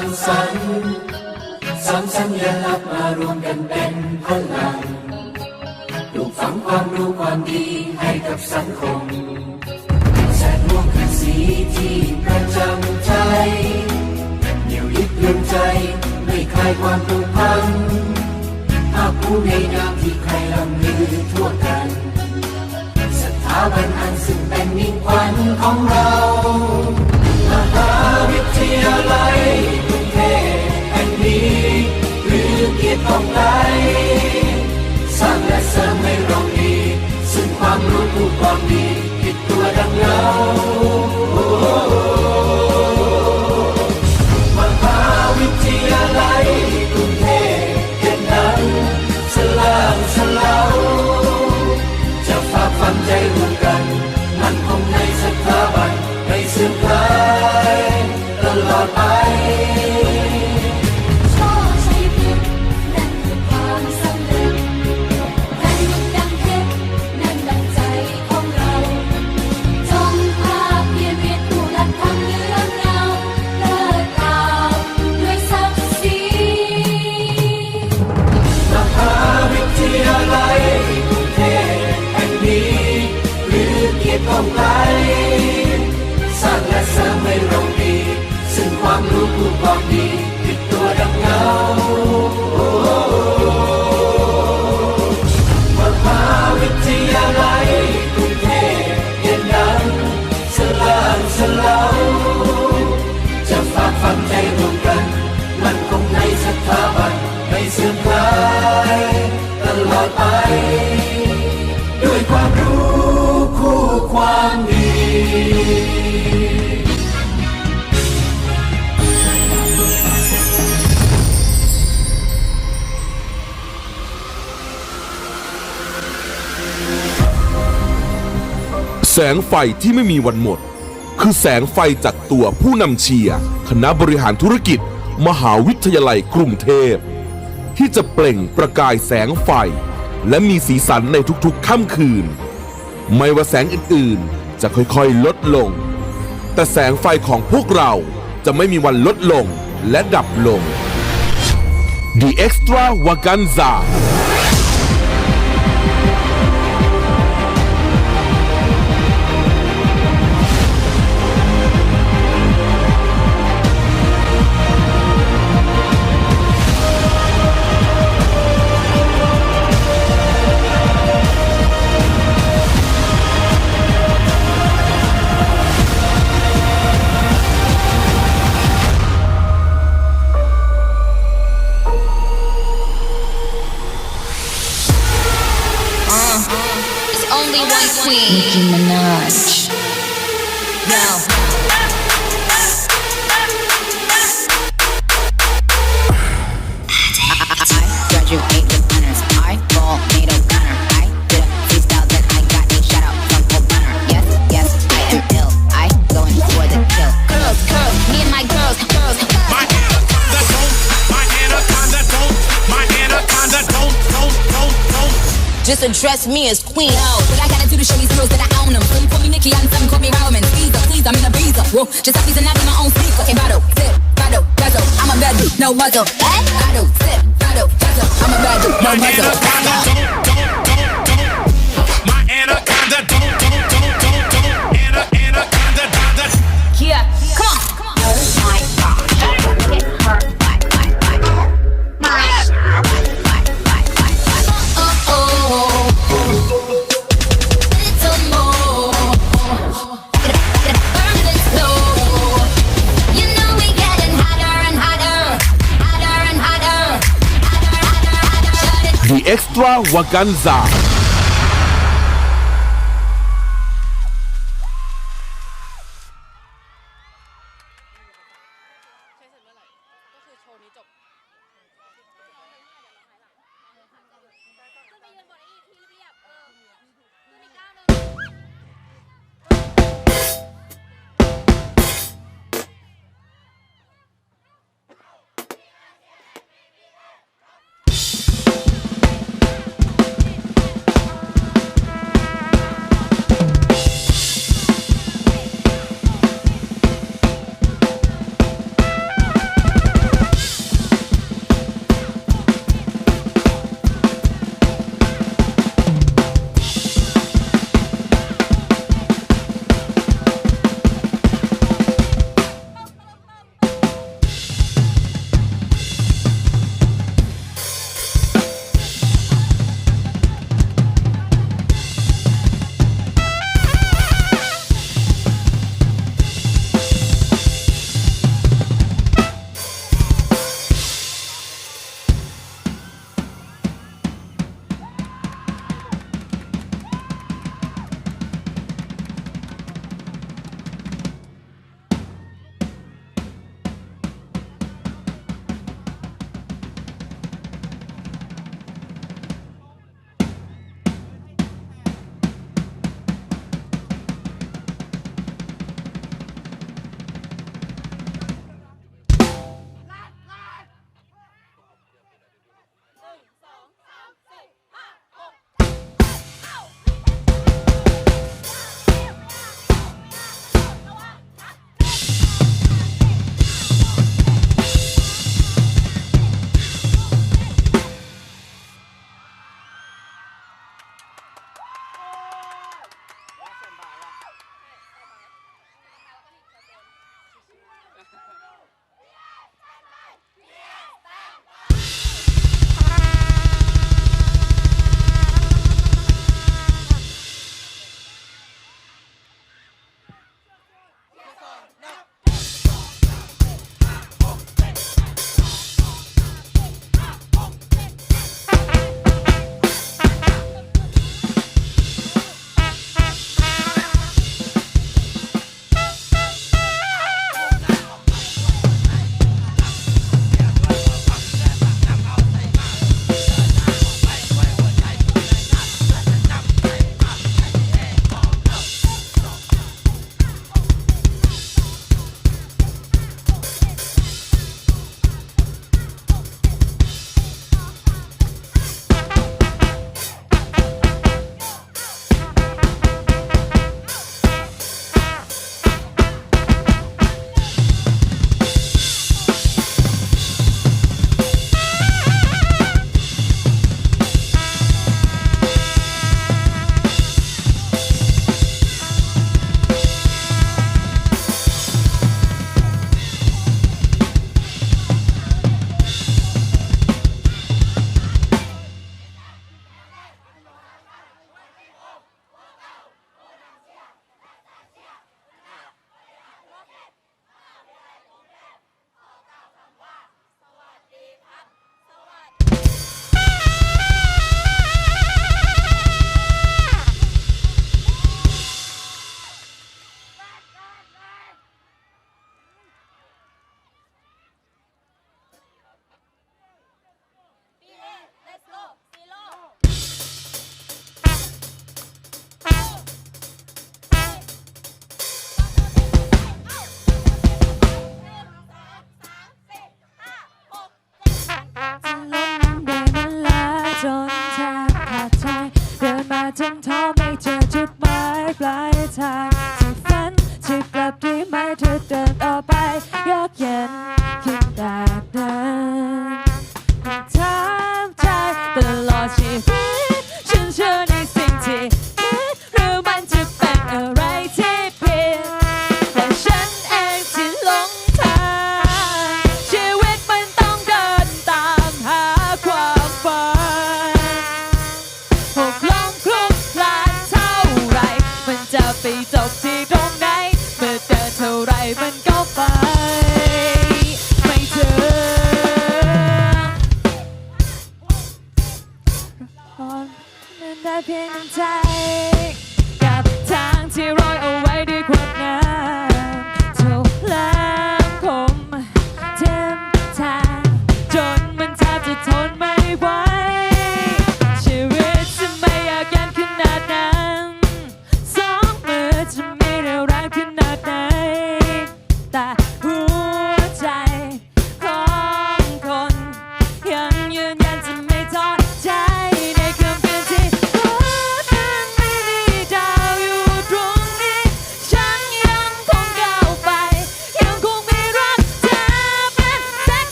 ร้างสรรค์สร้างสัญลักษณ์มารวมกันเป็นพลังปลูกฝังความรู้ความดีให้กับสังคมแสนม่วงคือสีที่ประจำใจเหนียวยึดเลื่อมใจไม่คลายความผูกพันภาคภูมิในนามที่ใครลำลือทั่วกันสถาบันอันซึ่งเป็นมิ่งขวัญของเรา มหาวิทยาลัย งไฟที่ไม่มีวันหมด คือแสงไฟจากตัวผู้นำเชียร์คณะบริหารธุรกิจ มหาวิทยาลัยกรุงเทพ ที่จะเปล่งประกายแสงไฟ และมีสีสันในทุกๆค่ำคืน ไม่ว่าแสงอื่นๆ จะค่อยๆลดลง แต่แสงไฟของพวกเราจะไม่มีวันลดลงและดับลง The Extra Nicki Minaj. Just address me as queen. Yo, what I gotta do to show these girls that I own them. So you call me Nicki, and some call me Roman. Squeezer, please, I'm in a breezer. Whoa, just like these and out in my own sneaker. Okay, bottle, sip, bottle, guzzle. I'm a bad dude, no muzzle. Eh? Bottle, sip, bottle, guzzle. I'm a bad dude, no muzzle. waganza Daffy Ducky. tonight.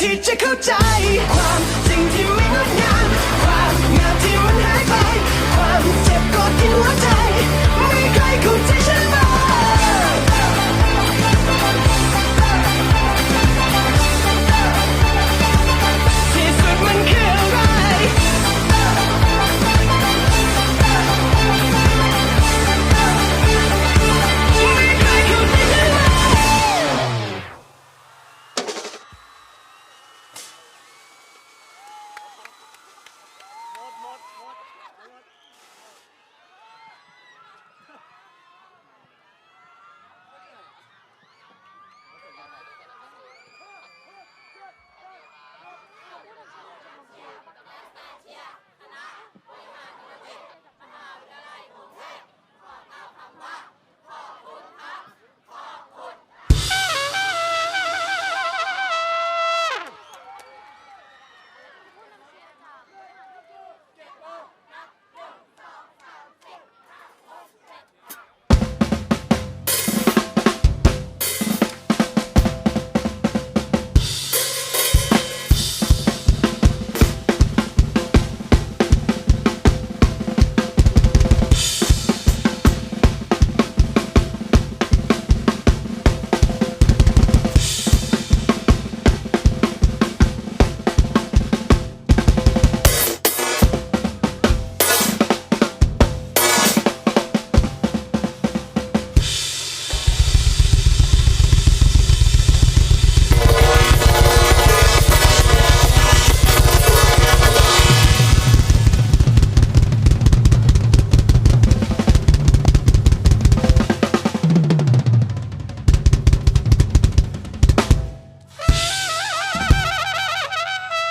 ที่จะเข้าใจ ความจริงที่ไม่งดงาม ความงามที่มันหายไป ความเจ็บกดกินหัวใจ